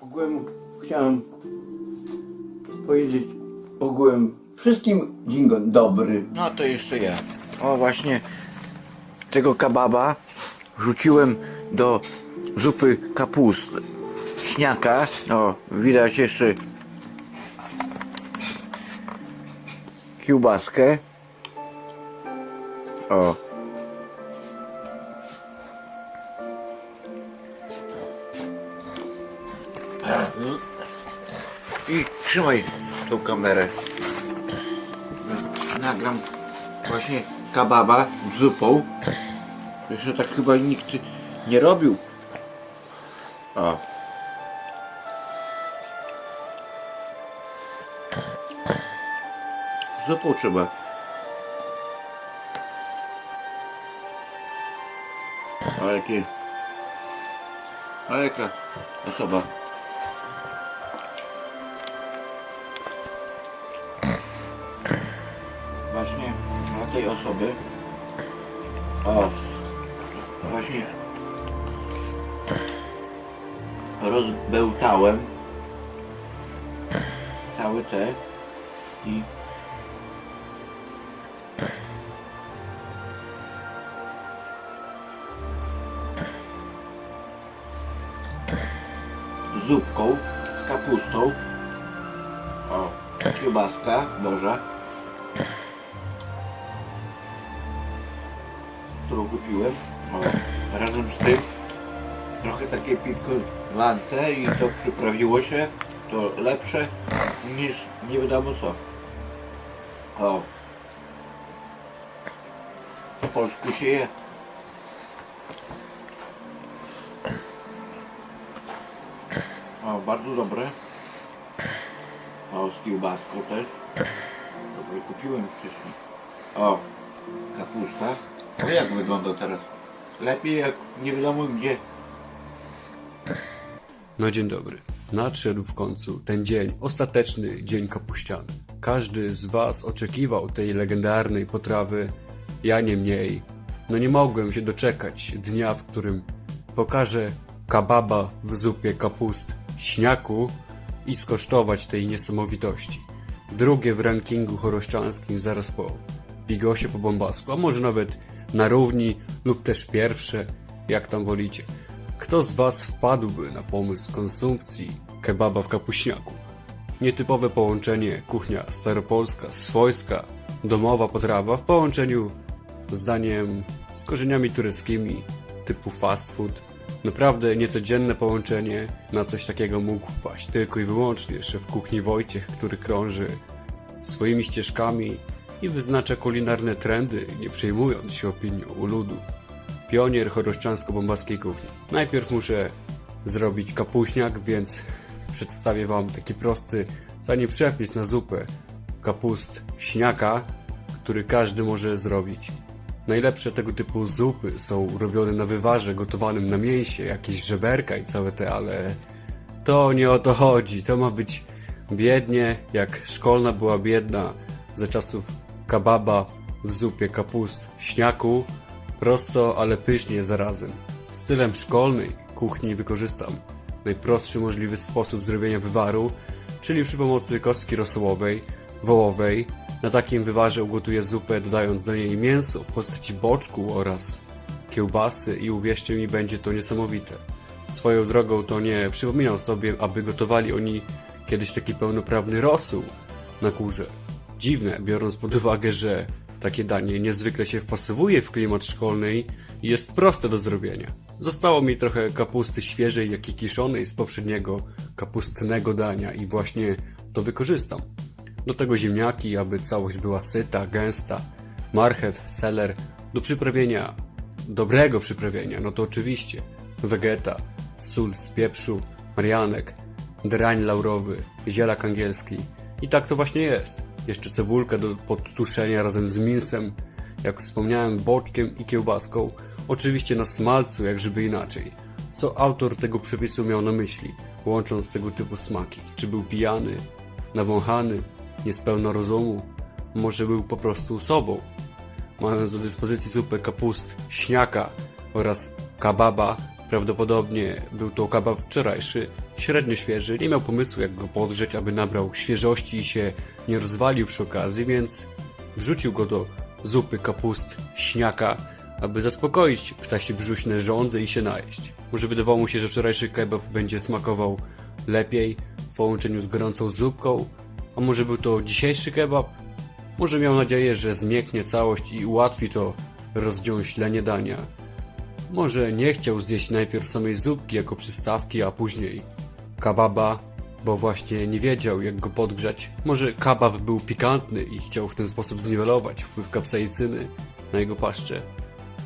Ogółem chciałem powiedzieć ogółem wszystkim dzień dobry. No to jeszcze ja. O właśnie tego kababa wrzuciłem do zupy kapusty. Śniaka. O, widać jeszcze kiełbaskę. O. trzymaj tą kamerę. Nagram właśnie kababa z zupą. Jeszcze tak chyba nikt nie robił. O. Zupą trzeba. A jaki... A jaka osoba? Osoby. O właśnie rozbełtałem całe te i zupką z kapustą. O kiełbaska Boża którą kupiłem. Razem z tym trochę takie pikantne i to przyprawiło się. To lepsze niż nie wiadomo co. O. Po polsku się je. O, bardzo dobre. O, z kiełbaską też. Dobre kupiłem wcześniej. O, kapusta. A jak wygląda teraz? Lepiej jak nie wiadomo gdzie. No dzień dobry. Nadszedł w końcu ten dzień, ostateczny dzień kapuściany. Każdy z Was oczekiwał tej legendarnej potrawy, ja nie mniej. No nie mogłem się doczekać dnia, w którym pokażę kababa w zupie kapust śniaku i skosztować tej niesamowitości. Drugie w rankingu choroszczanskim zaraz po Bigosie po Bombasku, a może nawet na równi lub też pierwsze, jak tam wolicie. Kto z Was wpadłby na pomysł konsumpcji kebaba w kapuśniaku? Nietypowe połączenie kuchnia staropolska, swojska, domowa potrawa w połączeniu z daniem z korzeniami tureckimi typu fast food. Naprawdę niecodzienne połączenie, na coś takiego mógł wpaść tylko i wyłącznie szef kuchni Wojciech, który krąży swoimi ścieżkami i wyznacza kulinarne trendy, nie przejmując się opinią u ludu. Pionier choroszczansko-bombaskiej kuchni. Najpierw muszę zrobić kapuśniak, więc przedstawię Wam taki prosty, tani przepis na zupę kapust śniaka, który każdy może zrobić. Najlepsze tego typu zupy są robione na wywarze gotowanym na mięsie, jakieś żeberka i całe te, ale to nie o to chodzi. To ma być biednie, jak szkolna była biedna za czasów kababa w zupie kapust śniaku. Prosto, ale pysznie zarazem. Stylem szkolnej kuchni wykorzystam najprostszy możliwy sposób zrobienia wywaru, czyli przy pomocy kostki rosołowej, wołowej. Na takim wywarze ugotuję zupę, dodając do niej mięso w postaci boczku oraz kiełbasy i uwierzcie mi, będzie to niesamowite. Swoją drogą to nie przypominam sobie, aby gotowali oni kiedyś taki pełnoprawny rosół na kurze. Dziwne, biorąc pod uwagę, że takie danie niezwykle się wpasowuje w klimat szkolny i jest proste do zrobienia. Zostało mi trochę kapusty świeżej, jak i kiszonej z poprzedniego kapustnego dania i właśnie to wykorzystam. Do tego ziemniaki, aby całość była syta, gęsta, marchew, seler, do przyprawienia, dobrego przyprawienia, no to oczywiście wegeta, sól z pieprzu, marianek, drań laurowy, zielak angielski. I tak to właśnie jest. Jeszcze cebulka do podtuszenia razem z mięsem, jak wspomniałem, boczkiem i kiełbaską. Oczywiście na smalcu, jak żeby inaczej. Co autor tego przepisu miał na myśli, łącząc tego typu smaki? Czy był pijany, nawąchany, niespełna rozumu? Może był po prostu sobą? Mając do dyspozycji zupę kapust, śniaka oraz kababa, prawdopodobnie był to kabab wczorajszy, średnio świeży, nie miał pomysłu jak go podgrzeć, aby nabrał świeżości i się nie rozwalił przy okazji, więc wrzucił go do zupy kapust śniaka, aby zaspokoić ptasie brzuśne żądze i się najeść. Może wydawało mu się, że wczorajszy kebab będzie smakował lepiej w połączeniu z gorącą zupką, a może był to dzisiejszy kebab? Może miał nadzieję, że zmięknie całość i ułatwi to rozdziąślenie dania. Może nie chciał zjeść najpierw samej zupki jako przystawki, a później kababa, bo właśnie nie wiedział jak go podgrzać. Może kabab był pikantny i chciał w ten sposób zniwelować wpływ kapsaicyny na jego paszczę.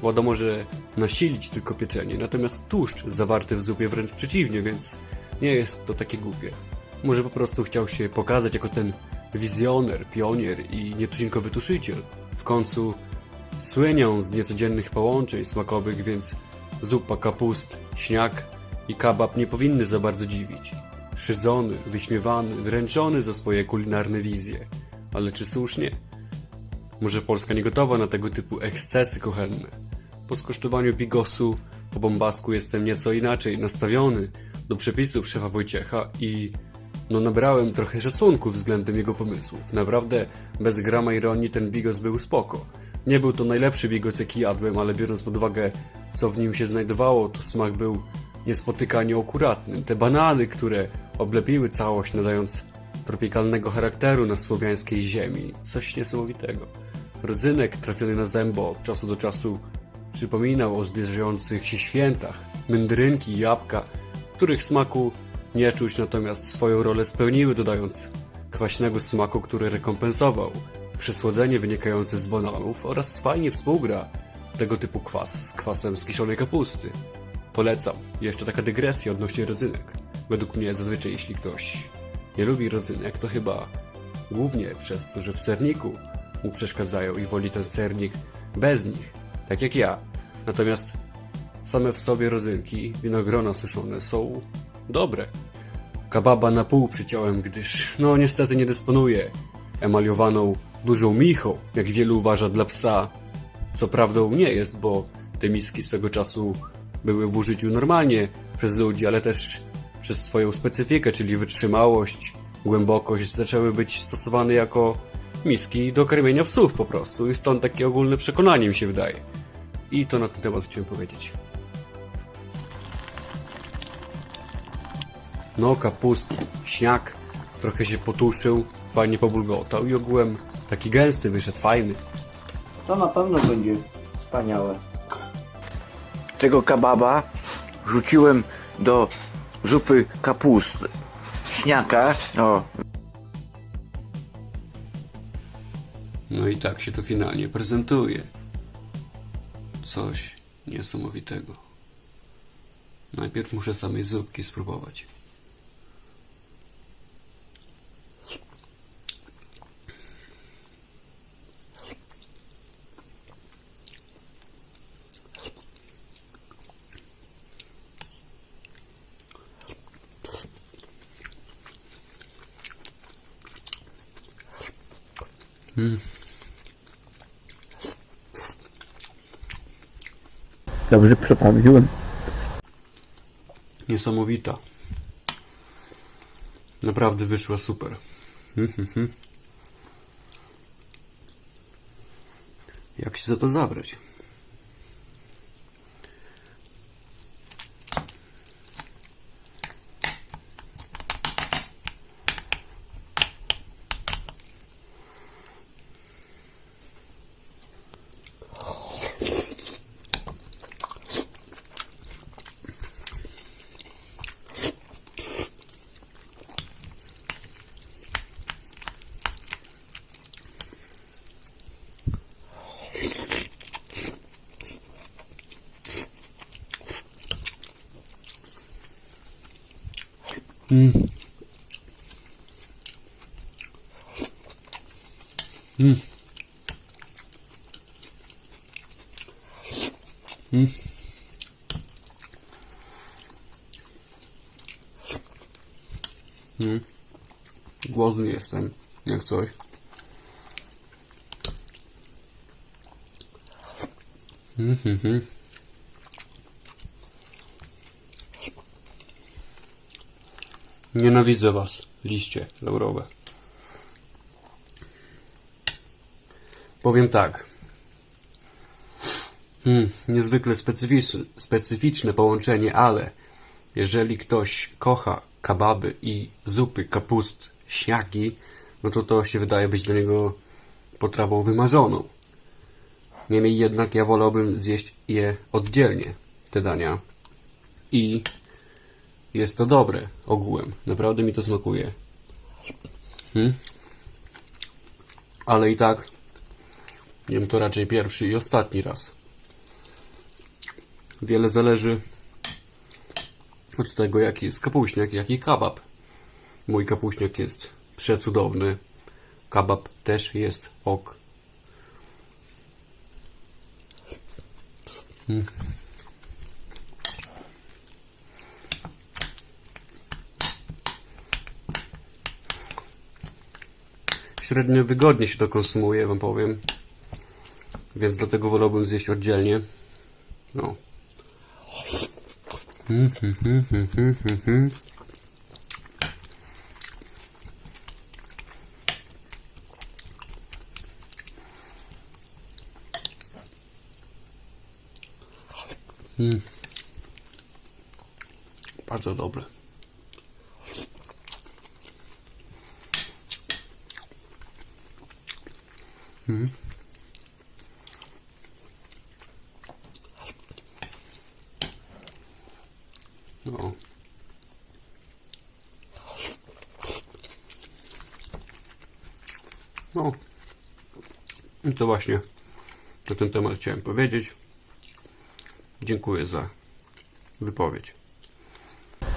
Woda może nasilić tylko pieczenie, natomiast tłuszcz zawarty w zupie wręcz przeciwnie, więc nie jest to takie głupie. Może po prostu chciał się pokazać jako ten wizjoner, pionier i nietuzinkowy tuszyciel. W końcu słynią z niecodziennych połączeń smakowych, więc zupa kapust, śniak i kabab nie powinny za bardzo dziwić. Szydzony, wyśmiewany, dręczony za swoje kulinarne wizje. Ale czy słusznie? Może Polska nie gotowa na tego typu ekscesy kuchenne. Po skosztowaniu bigosu po bombasku jestem nieco inaczej nastawiony do przepisów szefa Wojciecha i no nabrałem trochę szacunku względem jego pomysłów. Naprawdę bez grama ironii ten bigos był spoko. Nie był to najlepszy bigos jaki jadłem, ale biorąc pod uwagę co w nim się znajdowało, to smak był niespotykanie akuratny. Te banany, które oblepiły całość nadając tropikalnego charakteru na słowiańskiej ziemi. Coś niesamowitego. Rodzynek trafiony na zębo od czasu do czasu przypominał o zbliżających się świętach. Mędrynki jabłka, których smaku nie czuć, natomiast swoją rolę spełniły, dodając kwaśnego smaku, który rekompensował przesłodzenie wynikające z bananów oraz fajnie współgra tego typu kwas z kwasem z kiszonej kapusty. Polecam. Jeszcze taka dygresja odnośnie rodzynek. Według mnie zazwyczaj jeśli ktoś nie lubi rodzynek, to chyba głównie przez to, że w serniku mu przeszkadzają i woli ten sernik bez nich, tak jak ja. Natomiast same w sobie rodzynki, winogrona suszone są dobre. Kababa na pół przyciąłem, gdyż no niestety nie dysponuję emaliowaną dużą michą, jak wielu uważa dla psa. Co prawdą nie jest, bo te miski swego czasu były w użyciu normalnie przez ludzi, ale też przez swoją specyfikę, czyli wytrzymałość, głębokość, zaczęły być stosowane jako miski do karmienia psów po prostu i stąd takie ogólne przekonanie mi się wydaje. I to na ten temat chciałem powiedzieć. No, kapust, śniak, trochę się potuszył, fajnie pobulgotał i ogółem taki gęsty wyszedł, fajny. To na pewno będzie wspaniałe. Tego kababa rzuciłem do zupy kapusty. Śniaka, o, No i tak się to finalnie prezentuje. Coś niesamowitego. Najpierw muszę samej zupki spróbować. Dobrze przeprawiłem. Niesamowita. Naprawdę wyszła super. Jak się za to zabrać? Głodny jestem, jak coś. Mhm. Nienawidzę was, liście laurowe. Powiem tak. Hmm, niezwykle specyficzne, połączenie, ale jeżeli ktoś kocha kababy i zupy kapust śniaki, no to to się wydaje być dla niego potrawą wymarzoną. Niemniej jednak ja wolałbym zjeść je oddzielnie, te dania. I jest to dobre ogółem. Naprawdę mi to smakuje. Hmm? Ale i tak jem to raczej pierwszy i ostatni raz. Wiele zależy od tego, jaki jest kapuśniak, jaki kebab. Mój kapuśniak jest przecudowny. Kebab też jest ok. Średnio wygodnie się to konsumuje, wam powiem. Więc dlatego wolałbym zjeść oddzielnie. No. Mm. Bardzo dobre. No. No. I to właśnie na ten temat chciałem powiedzieć. Dziękuję za wypowiedź.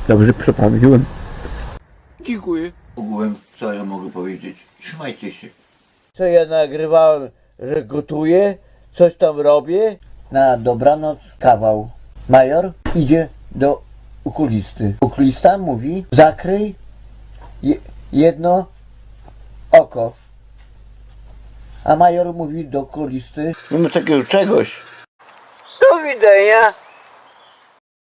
Dobrze przeprawiłem. Dziękuję. Ogółem, co ja mogę powiedzieć? Trzymajcie się. Co ja nagrywałem, że gotuję, coś tam robię. Na dobranoc kawał. Major idzie do okulisty. Okulista mówi, zakryj je, jedno oko. A major mówi do okulisty, nie ma takiego czegoś. Do widzenia.